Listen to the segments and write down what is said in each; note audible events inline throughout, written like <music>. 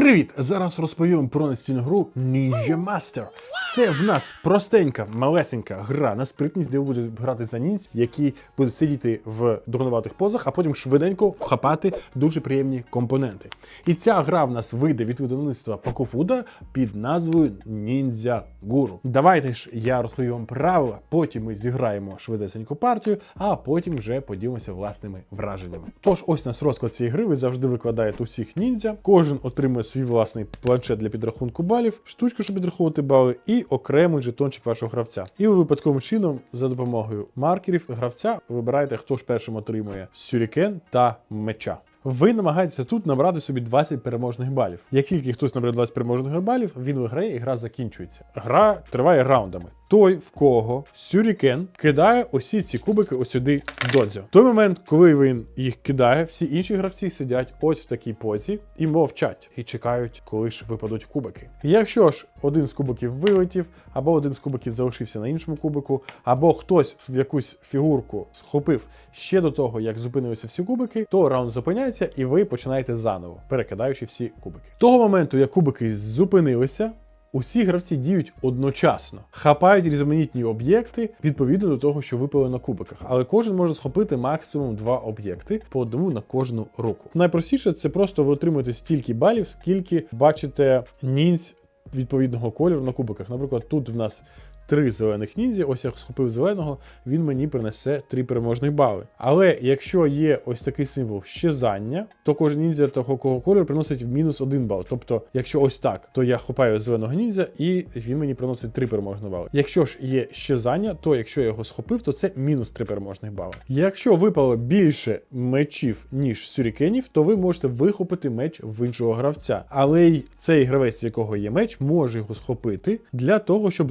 Привіт! Зараз розповім про настільну гру Ninja Master. Це в нас простенька, малесенька гра на спритність, де ви будете грати за ніндзь, які будуть сидіти в дурнуватих позах, а потім швиденько хапати дуже приємні компоненти. І ця гра в нас вийде від видавництва Пакофуда під назвою Ninja Guru. Давайте ж я розповім вам правила, потім ми зіграємо швидесеньку партію, а потім вже поділимося власними враженнями. Тож, ось нас розклад цієї гри. Ви завжди викладаєте усіх ніндзя. Кожен отримує свій власний планшет для підрахунку балів, штучку, щоб підраховувати бали, і окремий жетончик вашого гравця. І ви випадковим чином, за допомогою маркерів гравця, вибираєте, хто ж першим отримує сюрікен та меча. Ви намагаєтеся тут набрати собі 20 переможних балів. Як тільки хтось набере 20 переможних балів, він виграє і гра закінчується. Гра триває раундами. Той, в кого Сюрікен кидає усі ці кубики ось сюди в додзьо. В той момент, коли він їх кидає, всі інші гравці сидять ось в такій позі і мовчать, і чекають, коли ж випадуть кубики. Якщо ж один з кубиків вилетів, або один з кубиків залишився на іншому кубику, або хтось в якусь фігурку схопив ще до того, як зупинилися всі кубики, то раунд зупиняється, і ви починаєте заново, перекидаючи всі кубики. Того моменту, як кубики зупинилися. Усі гравці діють одночасно, хапають різноманітні об'єкти відповідно до того, що випали на кубиках. Але кожен може схопити максимум два об'єкти по одному на кожну руку. Найпростіше це просто ви отримуєте стільки балів, скільки бачите нінць відповідного кольору на кубиках. Наприклад, тут в нас. Три зелених ніндзі, ось я схопив зеленого, він мені принесе три переможних бали. Але якщо є ось такий символ щезання, то кожен ніндзя такого кольору приносить мінус один бал. Тобто, якщо ось так, то я хопаю зеленого ніндзя і він мені приносить три переможних бали. Якщо ж є щезання, то якщо я його схопив, то це мінус три переможних бали. Якщо випало більше мечів, ніж сюрікенів, то ви можете вихопити меч в іншого гравця. Але й цей гравець, в якого є меч, може його схопити для того, щоб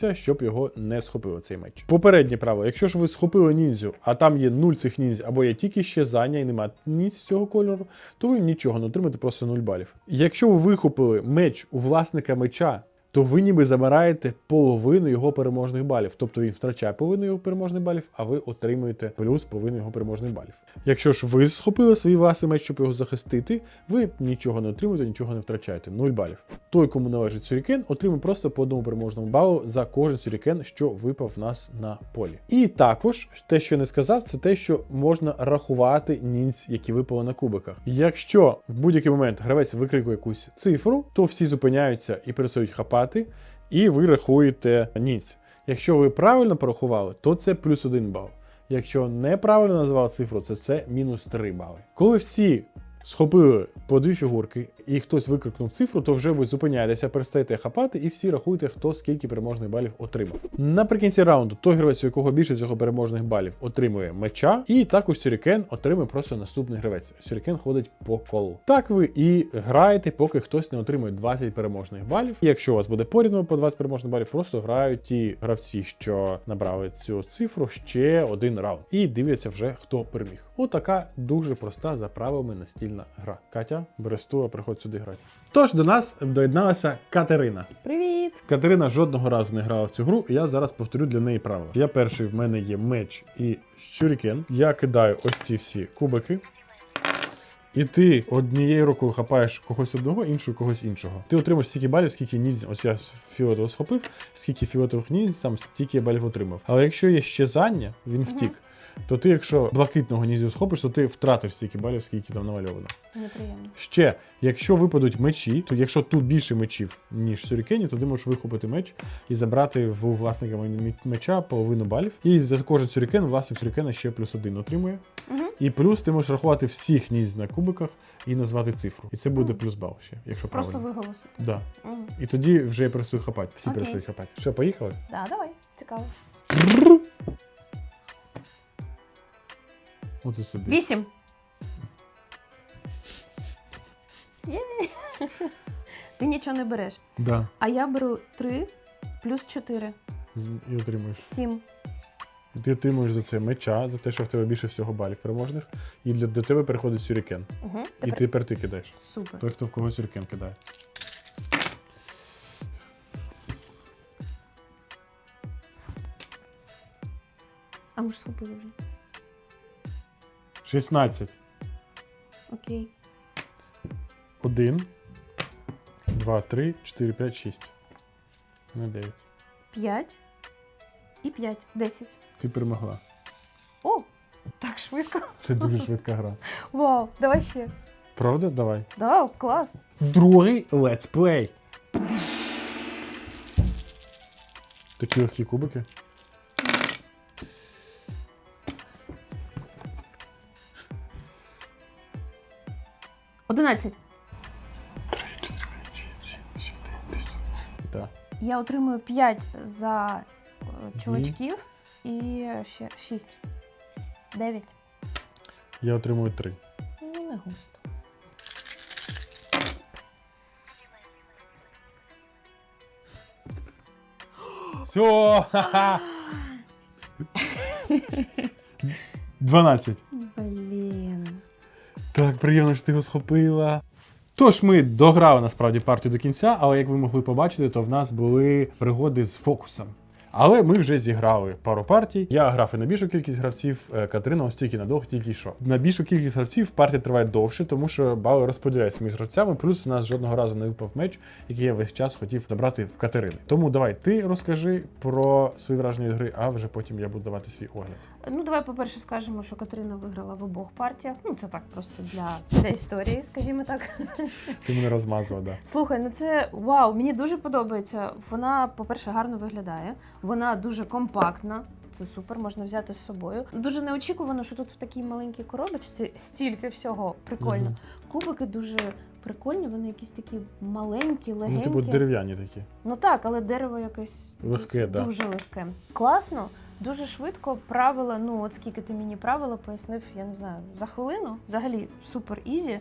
захиститися, щоб його не схопили цей меч. Попереднє правило, якщо ж ви схопили ніндзю, а там є нуль цих ніндзь, або є тільки щезання і немає ніць цього кольору, то ви нічого не отримаєте, просто нуль балів. Якщо ви вихопили меч у власника меча, то ви ніби забираєте половину його переможних балів. Тобто він втрачає половину його переможних балів, а ви отримуєте плюс половину його переможних балів. Якщо ж ви схопили свій власний меч, щоб його захистити, ви нічого не отримуєте, нічого не втрачаєте. 0 балів. Той, кому належить сюрікен, отримує просто по одному переможному балу за кожен сюрікен, що випав в нас на полі. І також те, що я не сказав, це те, що можна рахувати ніндзь, які випали на кубиках. Якщо в будь-який момент гравець викрикує якусь цифру, то всі зупиняються і перестають хапати, і ви рахуєте ніць. Якщо ви правильно порахували, то це плюс один бал. Якщо неправильно назвали цифру, це це мінус 3 бали. Коли всі схопили по дві фігурки і хтось викрикнув цифру, то вже ви зупиняєтеся, перестаєте хапати, і всі рахуєте, хто скільки переможних балів отримав. Наприкінці раунду той гравець, у якого більше цього переможних балів, отримує меча, і також Сюрікен отримує просто наступний гравець. Сюрікен ходить по колу. Так ви і граєте, поки хтось не отримує 20 переможних балів. Якщо у вас буде порівняно по 20 переможних балів, просто грають ті гравці, що набрали цю цифру ще один раунд. І дивляться вже хто переміг. Отака дуже проста за правилами настільна гра. Катя, Берестуа, приходь сюди грати. Тож до нас доєдналася Катерина. Привіт! Катерина жодного разу не грала в цю гру, і я зараз повторю для неї правила. Я перший в мене є меч і щурікен. Я кидаю ось ці всі кубики. І ти однією рукою хапаєш когось одного, іншою когось іншого. Ти отримаєш стільки балів, скільки ніндзь, ось я фіолетово схопив, скільки фіолетових ніндзь, сам стільки я балів отримав. Але якщо є щезання, він втік. То ти, якщо блакитного ніндзю схопиш, то ти втратиш стільки балів, скільки там намальовано. Неприємно. Ще, якщо випадуть мечі, то якщо тут більше мечів, ніж сюрікенів, то ти можеш вихопити меч і забрати в власника меча половину балів. І за кожен сюрікен власник сюрікена ще плюс один отримує. Угу. І плюс ти можеш рахувати всіх нізь на кубиках і назвати цифру. І це буде плюс бал ще, якщо Просто правильно. виголосити. Да. Угу. І тоді вже я перестаю хапати. Всі Окей. перестають хапати. Що, поїхали? Да, давай, цікаво. Оце собі. Вісім. <laughs> Ти нічого не береш. Да. А я беру три плюс чотири. І отримуєш. Сім. І ти отримуєш за це меча, за те, що в тебе більше всього балів переможних. І для, до тебе переходить сюрікен. Угу. І тепер ти кидаєш. Супер. Той, хто в когось сюрікен кидає. А ми ж схопили вже. 16. Окей. Один. 2, 3, 4, 5, 6. Не 9. 5 і 5. 10. Ти перемогла. О! Так швидко. Це дуже <laughs> швидка гра. Вау, давай ще. Правда? Давай. Да, клас. Другий летсплей. Такі легкі кубики. Одинадцять. Так. Я отримую 5 за е, чувачків і ще 6. 9. Я отримую 3. Ну, не густо. Все! 12. <laughs> Так, приємно, що ти його схопила. Тож ми дограли насправді партію до кінця, але як ви могли побачити, то в нас були пригоди з фокусом. Але ми вже зіграли пару партій. Я грав і на більшу кількість гравців, е, Катерина ось тільки на двох, тільки що. На більшу кількість гравців партія триває довше, тому що бали розподіляються між гравцями. Плюс у нас жодного разу не випав меч, який я весь час хотів забрати в Катерини. Тому давай ти розкажи про свої враження від гри, а вже потім я буду давати свій огляд. Ну, давай, по-перше, скажемо, що Катерина виграла в обох партіях. Ну, це так просто для, для історії, скажімо так. <laughs> Ти мене розмазував, да. Слухай, ну це вау, мені дуже подобається. Вона, по-перше, гарно виглядає, вона дуже компактна. Це супер, можна взяти з собою. Дуже неочікувано, що тут в такій маленькій коробочці стільки всього прикольно. Мгм. Кубики дуже прикольні, вони якісь такі маленькі, легенькі. Ну, типу дерев'яні такі. Ну так, але дерево якесь Легке, да. дуже легке. Класно, дуже швидко. Правила, ну от скільки ти мені правила пояснив, я не знаю, за хвилину. Взагалі супер ізі.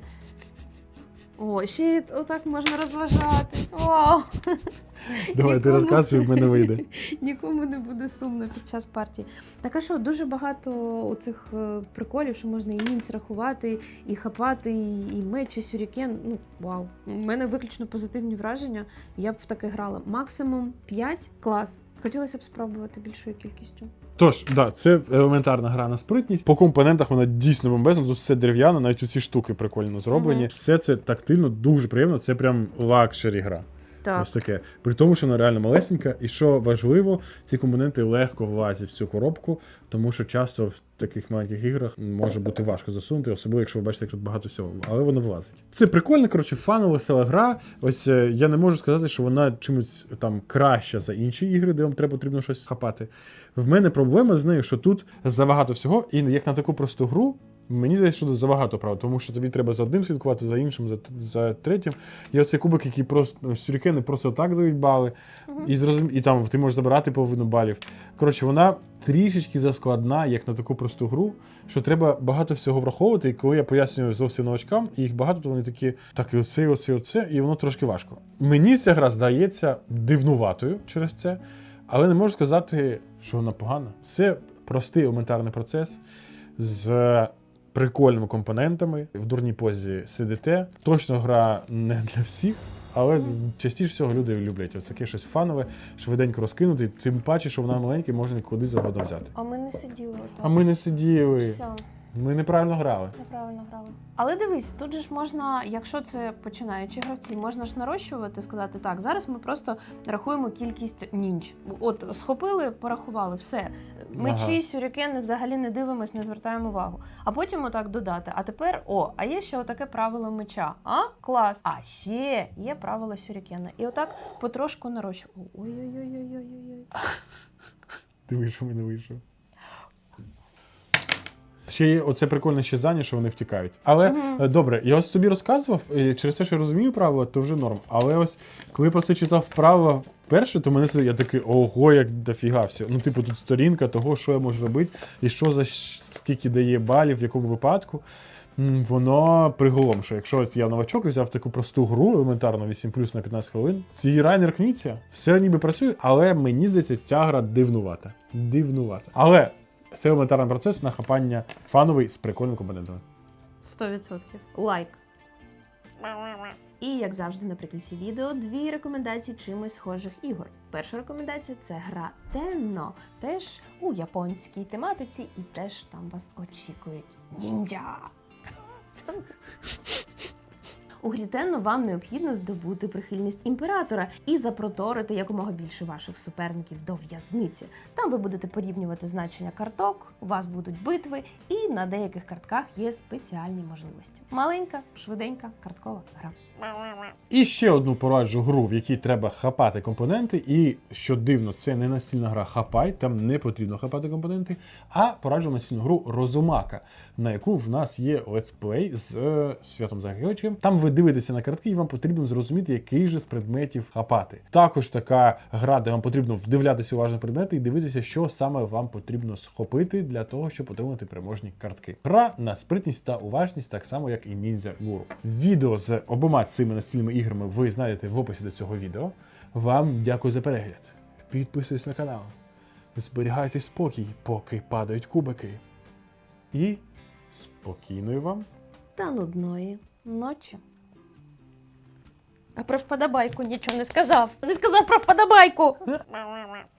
О, ще й отак можна розважатись. Вау! <laughs> Давай ти розказуй, в мене вийде. <laughs> Нікому не буде сумно під час партії. Так а що, дуже багато оцих е, приколів, що можна і мінц рахувати, і хапати, і меч, і сюрікен. Ну, вау. У мене виключно позитивні враження. Я б в таке грала. Максимум 5 клас. Хотілося б спробувати більшою кількістю. Тож, да, це елементарна гра на спритність. По компонентах вона дійсно бомбезна. Тут все дерев'яно, навіть ці штуки прикольно зроблені. Все це тактильно, дуже приємно. Це прям лакшері гра. Так. Ось таке. При тому, що вона реально малесенька, і що важливо, ці компоненти легко влазять в цю коробку, тому що часто в таких маленьких іграх може бути важко засунути, особливо якщо ви бачите, як тут багато всього, але воно влазить. Це прикольно, коротше, фанова весела гра. Ось е, я не можу сказати, що вона чимось там краща за інші ігри, де вам треба потрібно щось хапати. В мене проблема з нею, що тут забагато всього, і як на таку просту гру. Мені здається, що забагато прав, тому що тобі треба за одним слідкувати, за іншим, за, за третім. І оцей кубик, який просто ну, сюрікени просто так дають бали, і зрозум... і там ти можеш забирати половину балів. Коротше, вона трішечки заскладна, як на таку просту гру, що треба багато всього враховувати. І коли я пояснюю зовсім новачкам, і їх багато, то вони такі, так, і оце, і оце, і оце, і воно трошки важко. Мені ця гра здається дивнуватою через це, але не можу сказати, що вона погана. Це простий елементарний процес з прикольними компонентами. В дурній позі сидите. Точно гра не для всіх. Але частіше всього люди люблять ось таке щось фанове, швиденько розкинути, тим паче, що вона маленька і можна куди завгодно взяти. А ми не сиділи Так. А ми не сиділи, Все. Ми неправильно грали. Неправильно грали. Але дивись, тут же ж можна, якщо це починаючі гравці, можна ж нарощувати, сказати так. Зараз ми просто рахуємо кількість нінч. От схопили, порахували, все. Мечі, Ага. сюрікени взагалі не дивимось, не звертаємо увагу. А потім отак додати. А тепер, о, а є ще отаке правило меча. А клас. А ще є правило сюрікена. І отак потрошку нарощуємо. Ой-ой-ой-ой-ой-ой. Ти вийшов, не вийшов. Ще є оце прикольне щезання, що вони втікають. Але е, добре, я ось тобі розказував, і через те, що я розумію правила, то вже норм. Але ось коли про це читав правила вперше, то мене це- я такий, ого, як дофіга все. Ну, типу, тут сторінка того, що я можу робити, і що за скільки дає балів, в якому випадку. Воно приголомшує. Якщо от я новачок і взяв таку просту гру, елементарно 8 плюс на 15 хвилин, ці райнер кніться, все ніби працює, але мені здається, ця гра дивнувата. Дивнувата. Але це елементарний процес нахапання фановий з прикольними компонентами. 100%. Лайк. І як завжди, наприкінці відео дві рекомендації чимось схожих ігор. Перша рекомендація це гра Тенно, теж у японській тематиці, і теж там вас очікують ніндзя. У Грітенну вам необхідно здобути прихильність імператора і запроторити якомога більше ваших суперників до в'язниці. Там ви будете порівнювати значення карток, у вас будуть битви, і на деяких картках є спеціальні можливості. Маленька, швиденька карткова гра. І ще одну пораджу гру, в якій треба хапати компоненти. І що дивно, це не настільна гра хапай, там не потрібно хапати компоненти, а пораджу настільну гру Розумака, на яку в нас є летсплей з е, Святом Загайовичем. Там ви дивитеся на картки, і вам потрібно зрозуміти, який же з предметів хапати. Також така гра, де вам потрібно вдивлятися уважно предмети і дивитися, що саме вам потрібно схопити для того, щоб отримати переможні картки. Гра на спритність та уважність, так само як і Ninja Guru. Відео з обома цими настільними іграми ви знайдете в описі до цього відео. Вам дякую за перегляд. Підписуйтесь на канал. Зберігайте спокій, поки падають кубики. І спокійної вам Та нудної ночі. А про вподобайку нічого не сказав. Не сказав про вподобайку.